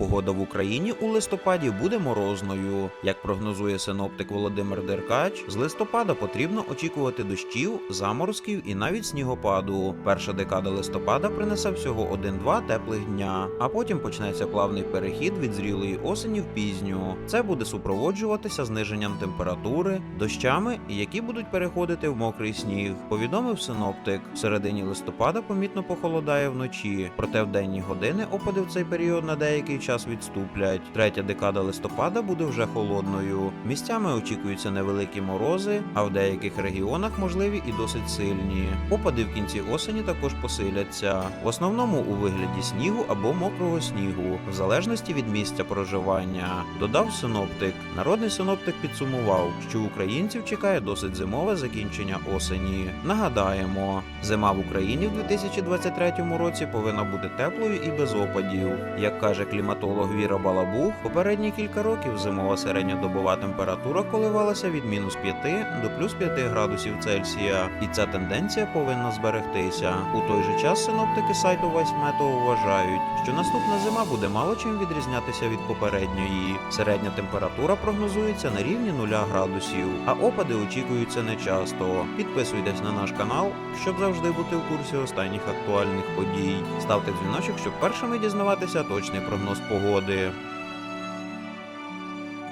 Погода в Україні у листопаді буде морозною. Як прогнозує синоптик Володимир Деркач, з листопада потрібно очікувати дощів, заморозків і навіть снігопаду. Перша декада листопада принесе всього 1-2 теплих дня, а потім почнеться плавний перехід від зрілої осені в пізню. Це буде супроводжуватися зниженням температури, дощами, які будуть переходити в мокрий сніг. Повідомив синоптик. В середині листопада помітно похолодає вночі, проте в денні години опади в цей період на деякий час відступлять. Третя декада листопада буде вже холодною. Місцями очікуються невеликі морози, а в деяких регіонах можливі і досить сильні. Опади в кінці осені також посиляться, в основному у вигляді снігу або мокрого снігу, в залежності від місця проживання. Додав синоптик. Народний синоптик підсумував, що українців чекає досить зимове закінчення осені. Нагадаємо, зима в Україні в 2023 році повинна бути теплою і без опадів. Як каже кліматолог Віра Балабух, попередні кілька років зимова середньодобова температура коливалася від мінус 5 до плюс 5 градусів Цельсія, і ця тенденція повинна зберегтися. У той же час синоптики сайту Вайсметео вважають, що наступна зима буде мало чим відрізнятися від попередньої. Середня температура прогнозується на рівні 0 градусів, а опади очікуються нечасто. Підписуйтесь на наш канал, щоб завжди бути в курсі останніх актуальних подій. Ставте дзвіночок, щоб першими дізнаватися точний прогноз погоди.